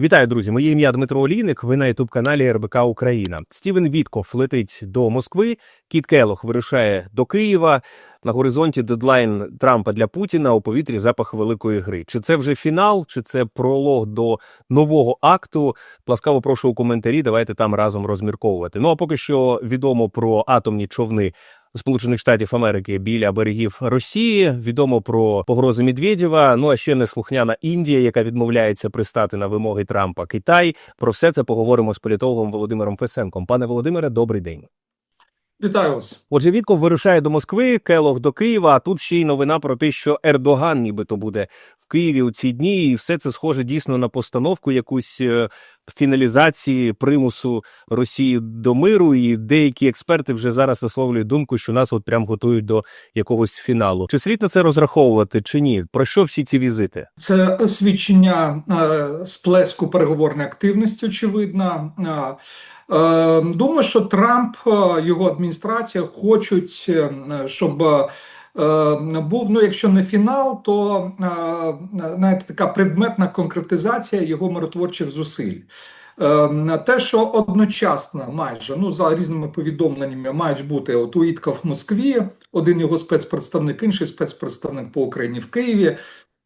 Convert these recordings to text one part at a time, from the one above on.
Вітаю, друзі! Моє ім'я Дмитро Олійник. Ви на ютуб каналі РБК Україна. Стівен Вітков летить до Москви. Кіт Келох вирушає до Києва. На горизонті дедлайн Трампа для Путіна у повітрі запах великої гри. Чи це вже фінал, чи це пролог до нового акту? Ласкаво прошу у коментарі. Давайте там разом розмірковувати. Ну а поки що відомо про атомні човни. Сполучених Штатів Америки біля берегів Росії відомо про погрози Медведєва. Ну а ще неслухняна Індія, яка відмовляється пристати на вимоги Трампа. Китай про все це поговоримо з політологом Володимиром Фесенком. Пане Володимире, добрий день. Вітаю вас. Отже, Вітков вирушає до Москви, Келох до Києва. А тут ще й новина про те, що Ердоган, нібито буде в Києві у ці дні, і все це схоже дійсно на постановку якусь е, фіналізації примусу Росії до миру. І деякі експерти вже зараз висловлюють думку, що нас от прям готують до якогось фіналу. Чи слід на це розраховувати, чи ні? Про що всі ці візити? Це свідчення е, сплеску переговорної активності, очевидно. Е, е, Думаю, що Трамп, е, його адміністрація хочуть, е, щоб е, був, ну якщо не фінал, то знаєте, така предметна конкретизація його миротворчих зусиль. Е, Те, що одночасно майже ну за різними повідомленнями мають бути от Уїтка в Москві, один його спецпредставник, інший спецпредставник по Україні в Києві.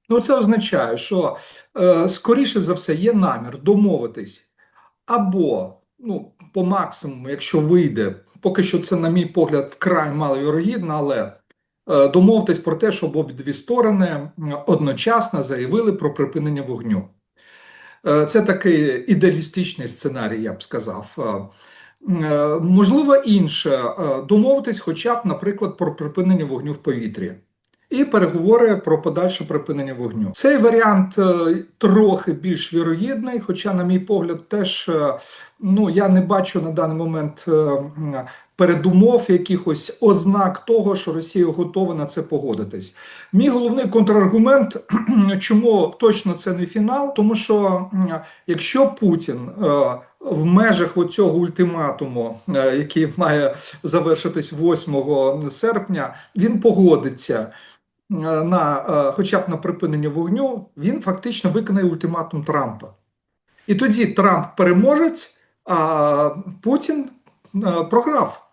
Ну, це означає, що скоріше за все є намір домовитись або ну, по максимуму, якщо вийде, поки що це, на мій погляд, вкрай маловірогідно, але е, домовитись про те, щоб обидві сторони одночасно заявили про припинення вогню. Е, Це такий ідеалістичний сценарій, я б сказав. Е, Можливо, інше домовитись, хоча б, наприклад, про припинення вогню в повітрі. І переговори про подальше припинення вогню. Цей варіант е, трохи більш вірогідний, хоча, на мій погляд, теж е, ну я не бачу на даний момент е, передумов якихось ознак того, що Росія готова на це погодитись. Мій головний контраргумент, чому точно це не фінал, тому що якщо Путін в межах цього ультиматуму, який має завершитись 8 серпня, він погодиться на е, хоча б на припинення вогню, він фактично виконає ультиматум Трампа. І тоді Трамп переможець, а Путін е, програв.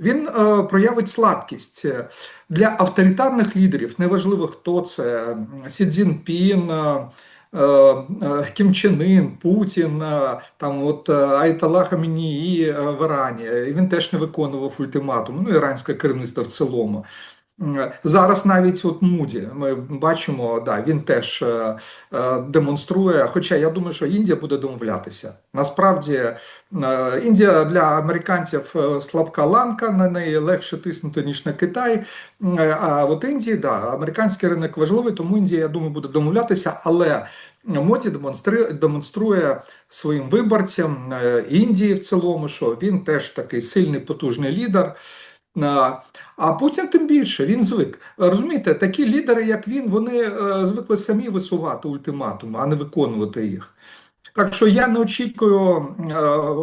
Він е, проявить слабкість для авторитарних лідерів. Неважливо, хто це Сі Цзіньпін, е, е, Кім Чен Ін, Путін, е, там от е, Айтала Хамінії е, в Ірані. Він теж не виконував ультиматум. Ну, іранське керівництво в цілому. Зараз навіть от Муді ми бачимо, да, він теж е, е, демонструє. Хоча я думаю, що Індія буде домовлятися. Насправді е, Індія для американців е, слабка ланка, на неї легше тиснути ніж на Китай. Е, А от Індії, да, американський ринок важливий, тому Індія, я думаю, буде домовлятися, але. Моді демонструє, демонструє своїм виборцям е, Індії в цілому, що він теж такий сильний потужний лідер. А, А Путін тим більше він звик. Розумієте, такі лідери, як він, вони е, звикли самі висувати ультиматуми, а не виконувати їх. Так що я не очікую, е,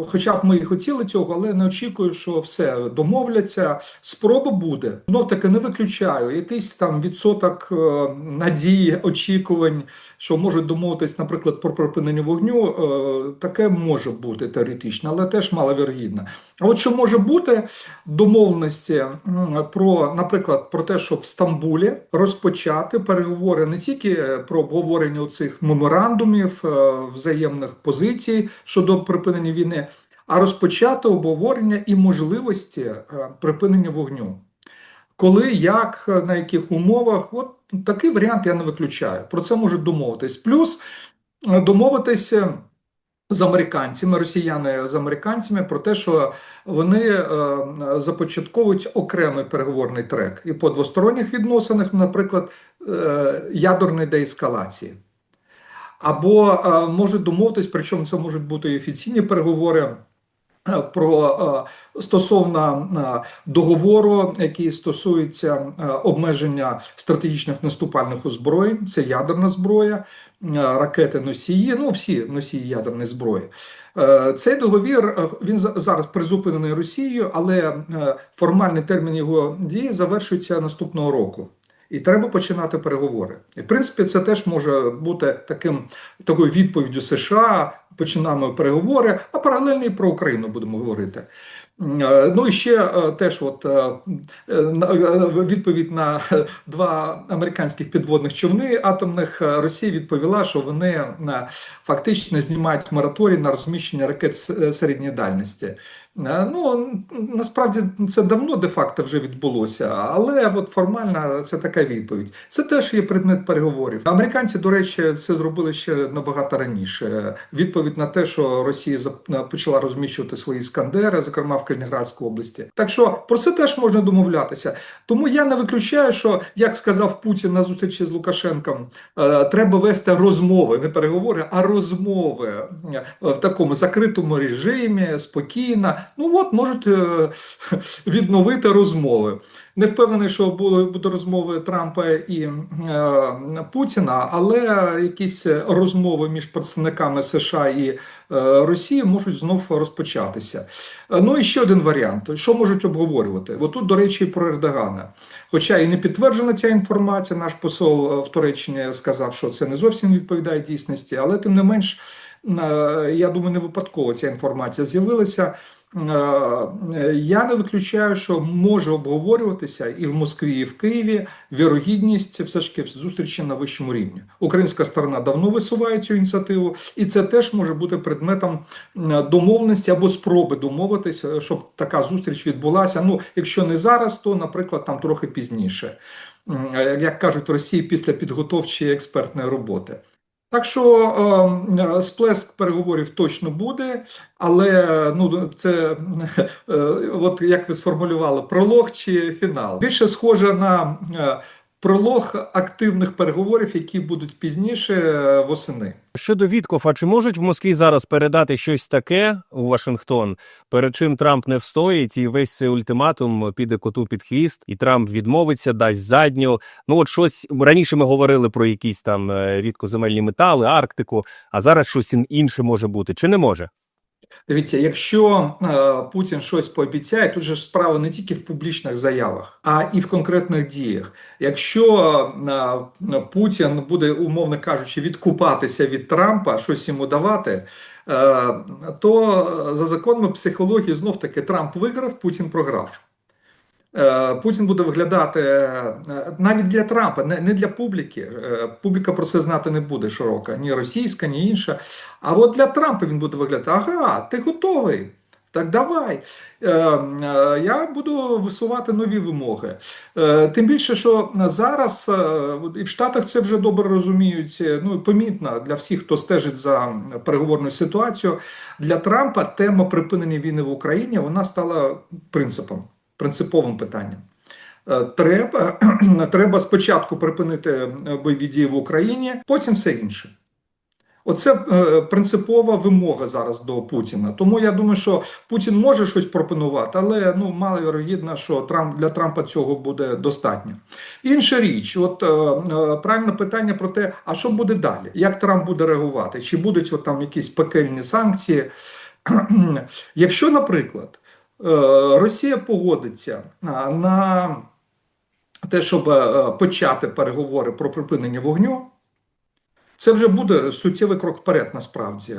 хоча б ми і хотіли цього, але не очікую, що все домовляться. Спроба буде. Знов таки не виключаю якийсь там відсоток е, надії, очікувань, що можуть домовитись, наприклад, про припинення вогню. е, Таке може бути теоретично, але теж маловірогідно. А от що може бути домовленості про, наприклад, про те, щоб в Стамбулі розпочати переговори не тільки про обговорення цих меморандумів, е, взаємних позицій щодо припинення війни, а розпочати обговорення і можливості е, припинення вогню. Коли, як, е, на яких умовах, от такий варіант я не виключаю. Про це можуть домовитись. Плюс е, домовитися з американцями, росіяни з американцями про те, що вони е, започатковують окремий переговорний трек і по двосторонніх відносинах, наприклад, е, ядерної деескалації. Або е, можуть домовитись, причому це можуть бути і офіційні переговори. е, Про е, стосовно договору, який стосується обмеження стратегічних наступальних озброєнь, це ядерна зброя, ракети носії, ну всі носії ядерної зброї. Цей договір він зараз призупинений Росією, але формальний термін його дії завершується наступного року. І треба починати переговори. І в принципі, це теж може бути таким такою відповіддю США. Починаємо переговори, а паралельно і про Україну будемо говорити. Е, Ну і ще е, теж, от е, відповідь на два американських підводних човни атомних Росія відповіла, що вони фактично знімають мораторій на розміщення ракет середньої дальності. Е, Ну насправді це давно де-факто вже відбулося, але от формально це така відповідь. Це теж є предмет переговорів. Американці, до речі, це зробили ще набагато раніше. Відповідь на те, що Росія зап- почала розміщувати свої іскандери, зокрема в Калінінградській області. Так що про це теж можна домовлятися. Тому я не виключаю, що як сказав Путін на зустрічі з Лукашенком, е, треба вести розмови, не переговори, а розмови е, в такому закритому режимі, спокійно. Ну от можуть е, відновити розмови. Не впевнений, що були будуть розмови Трампа і е, Путіна, але якісь розмови між представниками США і е, Росії можуть знов розпочатися. Ну і ще один варіант: що можуть обговорювати? Отут, до речі, про Ердогана. Хоча і не підтверджена ця інформація, наш посол в Туреччині сказав, що це не зовсім відповідає дійсності, але тим не менш, я думаю, не випадково ця інформація з'явилася. Е, Я не виключаю, що може обговорюватися і в Москві, і в Києві вірогідність все ж таки зустрічі на вищому рівні. Українська сторона давно висуває цю ініціативу, і це теж може бути предметом домовленості або спроби домовитися, щоб така зустріч відбулася. Ну, якщо не зараз, то, наприклад, там трохи пізніше, е, як кажуть в Росії, після підготовчої експертної роботи. Так що е, сплеск переговорів точно буде, але ну це е, от як ви сформулювали, пролог чи фінал. Більше схоже на е, пролог активних переговорів, які будуть пізніше е, восени. Щодо Віткофа, чи можуть в Москві зараз передати щось таке у Вашингтон, перед чим Трамп не встоїть, і весь цей ультиматум піде коту під хвіст, і Трамп відмовиться, дасть задню. Ну от щось раніше ми говорили про якісь там е, рідкоземельні метали, Арктику, а зараз щось інше може бути, чи не може? Дивіться, якщо е, Путін щось пообіцяє, тут же справа не тільки в публічних заявах, а і в конкретних діях. Якщо е, Путін буде, умовно кажучи, відкупатися від Трампа, щось йому давати, е, то за законами психології знов таки Трамп виграв, Путін програв. Е, Путін буде виглядати е, навіть для Трампа, не, для публіки. Е, Публіка про це знати не буде широка, ні російська, ні інша. А от для Трампа він буде виглядати: ага, ти готовий. Так давай. Я буду висувати нові вимоги. Тим більше, що зараз і в Штатах це вже добре розуміють. Ну помітно для всіх, хто стежить за переговорною ситуацією. Для Трампа тема припинення війни в Україні вона стала принципом, принциповим питанням. Е, Треба, треба спочатку припинити е, бойові дії в Україні, потім все інше. Оце е, принципова вимога зараз до Путіна. Тому я думаю, що Путін може щось пропонувати, але ну маловірогідно, що Трамп для Трампа цього буде достатньо. Інша річ, от правильне питання про те, а що буде далі? Як Трамп буде реагувати? Чи будуть от там якісь пекельні санкції? Якщо, наприклад, Росія погодиться на те, щоб е, почати переговори про припинення вогню. Це вже буде суттєвий крок вперед, насправді,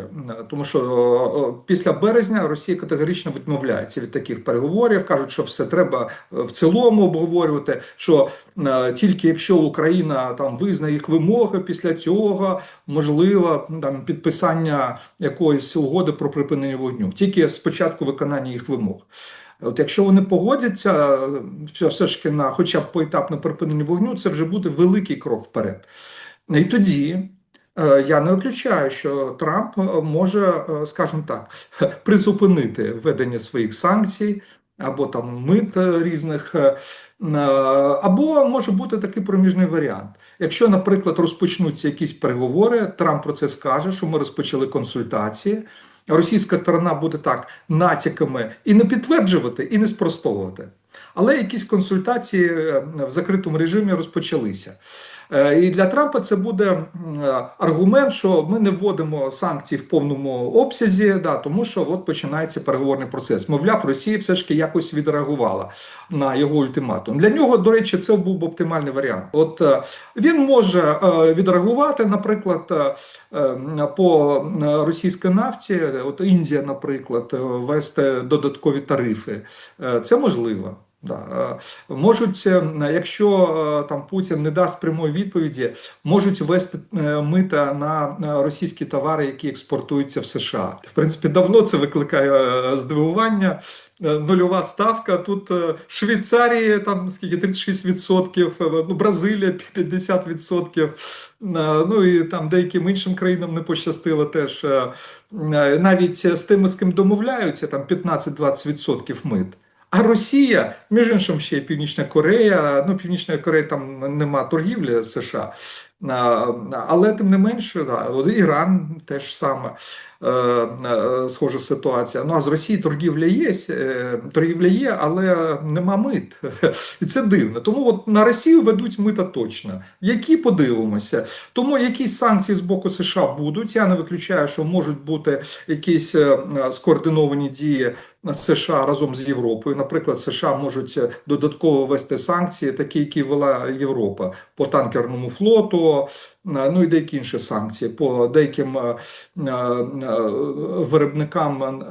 тому що після березня Росія категорично відмовляється від таких переговорів, кажуть, що все треба в цілому обговорювати. Що е, тільки якщо Україна там визнає їх вимоги, після цього можливо там підписання якоїсь угоди про припинення вогню, тільки спочатку виконання їх вимог. От якщо вони погодяться, все ж таки на хоча б поетапне припинення вогню, це вже буде великий крок вперед. І тоді. Е, Я не виключаю, що Трамп е, може, е, скажімо так, призупинити введення своїх санкцій або там мит різних, або може бути такий проміжний варіант. Якщо, наприклад, розпочнуться якісь переговори, Трамп про це скаже, що ми розпочали консультації. Російська сторона буде так натяками і не підтверджувати, і не спростовувати. Але якісь консультації е, в закритому режимі розпочалися. Е, І для Трампа це буде аргумент, що ми не вводимо санкції в повному обсязі, да, тому що от починається переговорний процес. Мовляв, Росія все ж таки якось відреагувала на його ультиматум. Для нього, до речі, це був б оптимальний варіант. От е, він може відреагувати, наприклад, по російській нафті, от Індія, наприклад, ввести додаткові тарифи. Це можливо. Да. е, Можуть, е, якщо е, там Путін не дасть прямої відповіді, можуть ввести е, мита на російські товари, які експортуються в США. В принципі, давно це викликає здивування. Нульова ставка. Тут Швейцарії там скільки 36%, е, ну Бразилія 50%, е, ну і там деяким іншим країнам не пощастило теж. Навіть з тими, з ким домовляються, там 15-20% мит. А Росія, між іншим, ще Північна Корея, ну Північна Корея там нема торгівлі США. Але тим не менше, Іран теж саме е, е, схожа ситуація. Ну а з Росії торгівля є, е, торгівля є, але нема мит. І це дивно. Тому от на Росію ведуть мита точно. Які подивимося? Тому якісь санкції з боку США будуть. Я не виключаю, що можуть бути якісь скоординовані дії США разом з Європою. Наприклад, США можуть додатково ввести санкції, такі, які вела Європа по танкерному флоту, е, ну і деякі інші санкції по деяким е, е, виробникам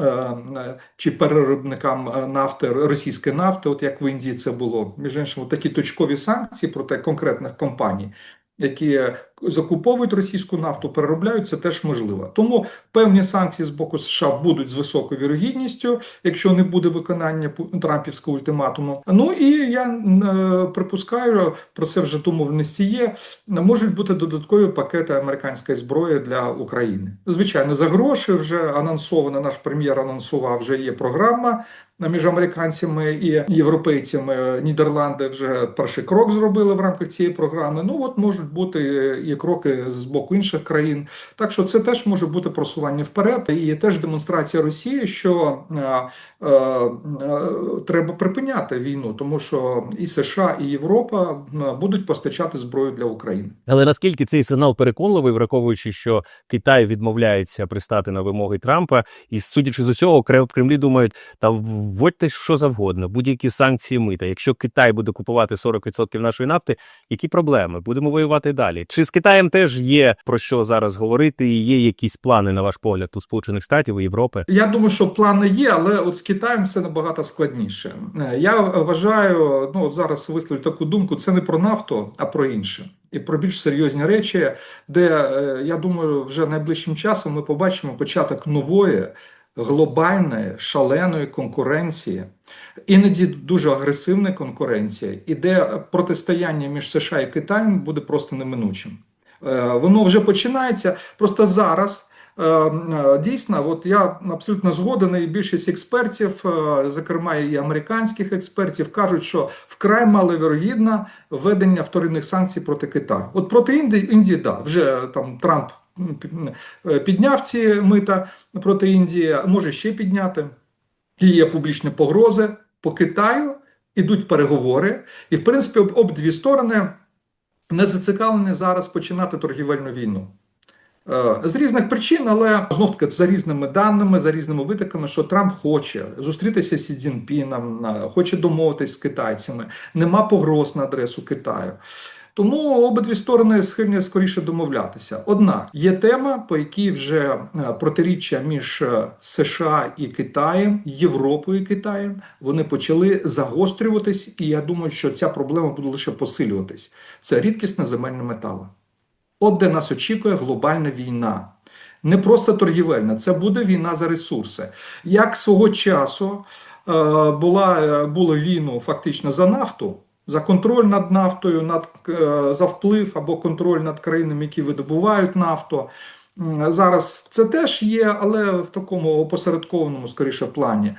чи переробникам нафти російської нафти, от як в Індії це було. Між іншим, такі точкові санкції проти конкретних компаній. Які закуповують російську нафту, переробляють це теж можливо. Тому певні санкції з боку США будуть з високою вірогідністю, якщо не буде виконання Трампівського ультиматуму. Ну і я е, припускаю, про це вже домовленості є. Можуть бути додаткові пакети американської зброї для України. Звичайно, за гроші вже анонсовано. Наш прем'єр анонсував, вже є програма. Між американцями і європейцями Нідерланди вже перший крок зробили в рамках цієї програми. Ну от можуть бути і кроки з боку інших країн. Так що це теж може бути просування вперед, і теж демонстрація Росії, що е, е, треба припиняти війну, тому що і США, і Європа е, будуть постачати зброю для України. Але наскільки цей сигнал переконливий, враховуючи, що Китай відмовляється пристати на вимоги Трампа, і судячи з усього, Кре- Кремлі думають, та вводьте що завгодно, будь-які санкції мита. Якщо Китай буде купувати 40% нашої нафти, які проблеми? Будемо воювати далі. Чи з Китаєм теж є про що зараз говорити? І є якісь плани на ваш погляд у Сполучених Штатів і Європи? Я думаю, що плани є, але от з Китаєм все набагато складніше. Е, Я вважаю, ну зараз висловлю таку думку: це не про нафту, а про інше. І про більш серйозні речі, де е, я думаю, вже найближчим часом ми побачимо початок нової глобальної шаленої конкуренції, іноді дуже агресивної конкуренції, і де протистояння між США і Китаєм буде просто неминучим. Е, Воно вже починається просто зараз. Е, е, Дійсно, от я абсолютно згоден, і більшість експертів, зокрема і американських експертів, кажуть, що вкрай маловірогідно введення вторинних санкцій проти Китаю. От проти Індії, Індії да, вже там Трамп підняв ці мита проти Індії, може ще підняти. І є публічні погрози по Китаю, ідуть переговори, і в принципі об- обидві сторони не зацікавлені зараз починати торгівельну війну. Е, З різних причин, але знов таки за різними даними, за різними витоками, що Трамп хоче зустрітися з Сі Цзіньпіном, е, хоче домовитись з китайцями, нема погроз на адресу Китаю. Тому обидві сторони схильні скоріше домовлятися. Однак є тема, по якій вже е, протиріччя між е, США і Китаєм, Європою і Китаєм, вони почали загострюватись, і я думаю, що ця проблема буде лише посилюватись. Це рідкісне земельне метали. От де нас очікує глобальна війна. Не просто торгівельна, це буде війна за ресурси. Як свого часу е, була, було війну фактично за нафту, за контроль над нафтою, над, е, за вплив або контроль над країнами, які видобувають нафту. Зараз це теж є, але в такому опосередкованому, скоріше, плані.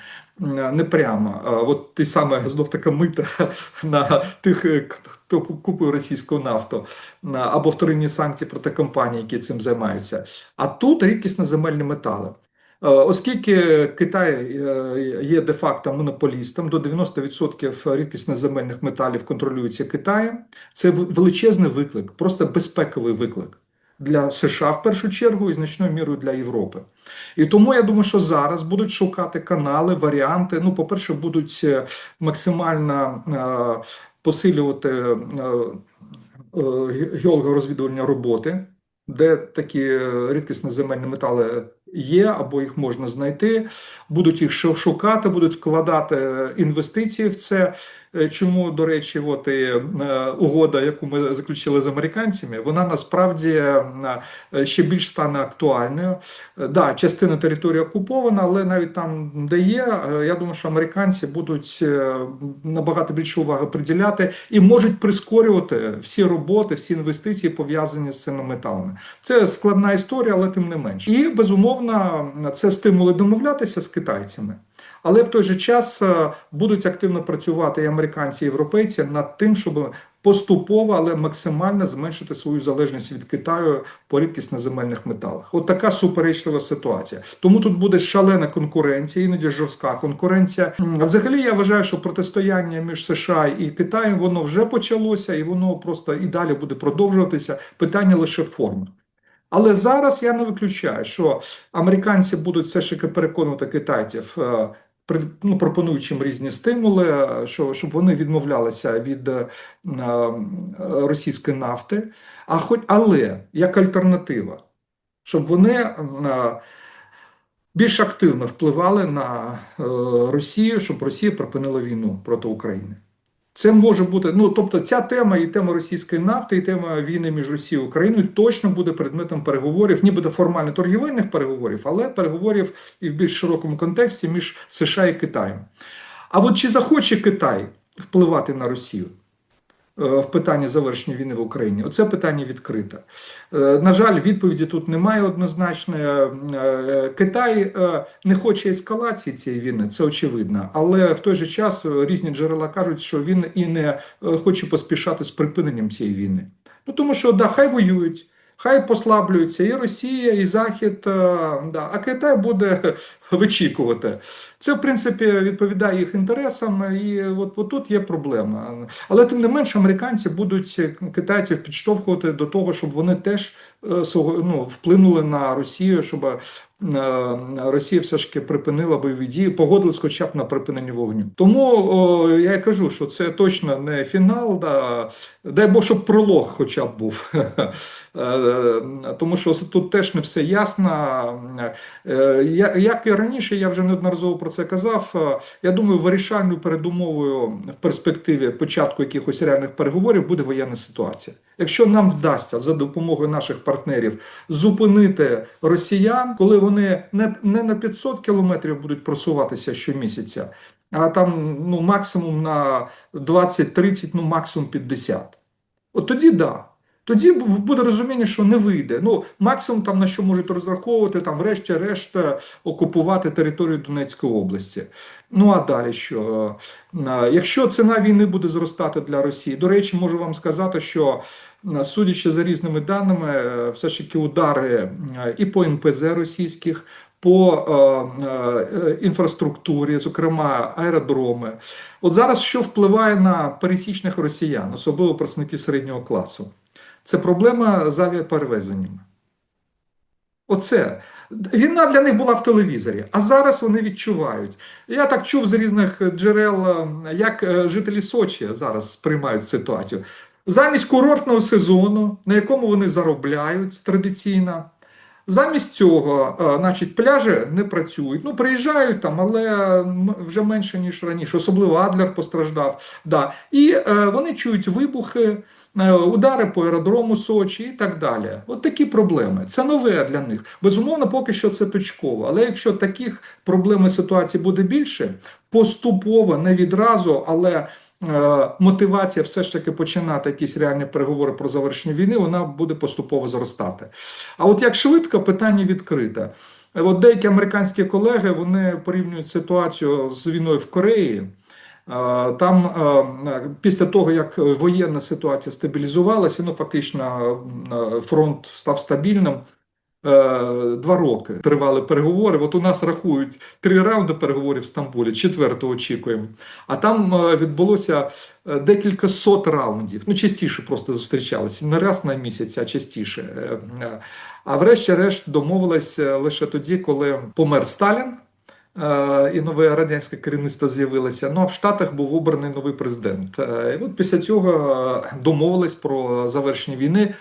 Не прямо. От ті саме знов така мита на тих, е, хто купує російську нафту, або вторинні санкції проти компаній, які цим займаються. А тут рідкісно земельні метали. Е, Оскільки Китай е, є де-факто монополістом, до 90% рідкісних земельних металів контролюється Китаєм. Це величезний виклик, просто безпековий виклик для США в першу чергу і значною мірою для Європи. І тому я думаю, що зараз будуть шукати канали, варіанти. Ну, по-перше, будуть е, максимально е, посилювати е, геологорозвідувальні роботи, де такі е, рідкісні земельні метали є, або їх можна знайти, будуть їх шу- шукати, будуть вкладати е, інвестиції в це. Е, Чому, до речі, от і е, угода, яку ми заключили з американцями, вона насправді е, ще більш стане актуальною. Да, частина території окупована, але навіть там, де є, я думаю, що американці будуть набагато більше уваги приділяти і можуть прискорювати всі роботи, всі інвестиції пов'язані з цими металами. Це складна історія, але тим не менш. І безумовно, це стимули домовлятися з китайцями. Але в той же час е, будуть активно працювати і американці, і європейці над тим, щоб поступово, але максимально зменшити свою залежність від Китаю по рідкісно земельних металах. От така суперечлива ситуація. Тому тут буде шалена конкуренція, іноді жорстка конкуренція. А Взагалі, я вважаю, що протистояння між США і Китаєм воно вже почалося, і воно просто і далі буде продовжуватися. Питання лише в формах. Але зараз я не виключаю, що американці будуть все ж таки переконувати китайців, е, ну, пропонуючи їм різні стимули, е, що, щоб вони відмовлялися від е, е, російської нафти. А хоч, але як альтернатива, щоб вони більш активно впливали на Росію, щоб Росія припинила війну проти України. Це може бути, ну тобто, ця тема і тема російської нафти, і тема війни між Росією і Україною точно буде предметом переговорів, нібито формально торгівельних переговорів, але переговорів і в більш широкому контексті між США і Китаєм. А от чи захоче Китай впливати на Росію? Е, В питанні завершення війни в Україні, оце питання відкрите. Е, На жаль, відповіді тут немає однозначної. Е, Китай не хоче ескалації цієї війни, це очевидно. Але в той же час різні джерела кажуть, що він і не хоче поспішати з припиненням цієї війни. Ну тому що да, хай воюють. Хай послаблюються і Росія, і Захід, е, да, а Китай буде вичікувати. Це, в принципі, відповідає їх інтересам, і от, от тут є проблема. Але тим не менше, американці будуть китайців підштовхувати до того, щоб вони теж ну, вплинули на Росію, щоб е, Росія все ж таки припинила бойові дії, погодилась хоча б на припинення вогню. Тому я кажу, що це точно не фінал. Да. Дай Бог, щоб пролог хоча б був. Е, Тому що тут теж не все ясно. Е, Як і раніше, я вже неодноразово про це казав. е, Я думаю, вирішальною передумовою в перспективі початку якихось реальних переговорів буде воєнна ситуація. Якщо нам вдасться за допомогою наших партнерів зупинити росіян, коли вони не, не на 500 кілометрів будуть просуватися щомісяця, а там ну, максимум на 20-30, ну максимум 50. От тоді да. Тоді буде розуміння, що не вийде. Ну, максимум там на що можуть розраховувати, там, врешті-решт, е, окупувати територію Донецької області. Ну а далі що? Е, Якщо ціна війни буде зростати для Росії, до речі, можу вам сказати, що е, судячи за різними даними, е, все ж таки удари е, і по НПЗ російських. По е, е, інфраструктурі, зокрема аеродроми, от зараз що впливає на пересічних росіян, особливо представників середнього класу, це проблема з авіаперевезеннями. Оце війна для них була в телевізорі, а зараз вони відчувають. Я так чув з різних джерел, е, як е, жителі Сочі зараз сприймають ситуацію. Замість курортного сезону, на якому вони заробляють традиційно. Замість цього, е, значить, пляжі не працюють. Ну, приїжджають там, але вже менше, ніж раніше. Особливо Адлер постраждав. Да. І е, вони чують вибухи, удари по аеродрому Сочі і так далі. От такі проблеми. Це нове для них. Безумовно, поки що це точково. Але якщо таких проблем і ситуацій буде більше, поступово, не відразу, але е, мотивація все ж таки починати якісь реальні переговори про завершення війни, вона буде поступово зростати. А от як швидко питання відкрите. От деякі американські колеги вони порівнюють ситуацію з війною в Кореї. Там після того, як воєнна ситуація стабілізувалася, ну фактично фронт став стабільним. Е, Два роки тривали переговори. От у нас рахують три раунди переговорів в Стамбулі, четвертого очікуємо. А там е, відбулося е, декілька сот раундів. Ну, частіше просто зустрічалися. Не раз на місяць, а частіше. А врешті-решт домовилися лише тоді, коли помер Сталін. Е, І нове радянське керівництво з'явилося. Ну а в Штатах був обраний новий президент. Е, І от після цього е, домовились про завершення війни,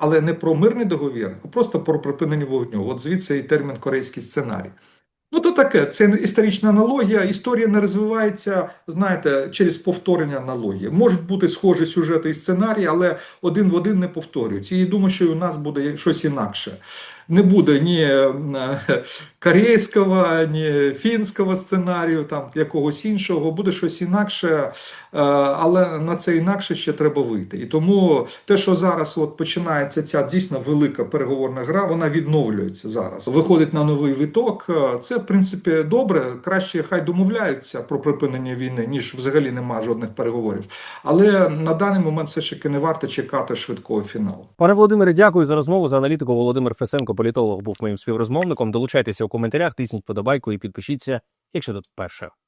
але не про мирний договір, а просто про припинення вогню. От звідси і термін корейський сценарій. Ну, то таке, це історична аналогія. Історія не розвивається, знаєте, через повторення аналогії. Можуть бути схожі сюжети і сценарії, але один в один не повторюються. І думаю, що і у нас буде щось інакше. Не буде ні е, корейського, ні фінського сценарію, там якогось іншого, буде щось інакше, е, але на це інакше ще треба вийти. І тому те, що зараз от починається ця дійсно велика переговорна гра, вона відновлюється зараз. Виходить на новий виток. Е, Це в принципі добре. Краще хай домовляються про припинення війни, ніж взагалі нема жодних переговорів. Але на даний момент все ж таки не варто чекати швидкого фіналу. Пане Володимире, дякую за розмову. За аналітику Володимир Фесенко, політолог, був моїм співрозмовником. Долучайтеся у коментарях, тисніть подобайку і підпишіться, якщо тут перше.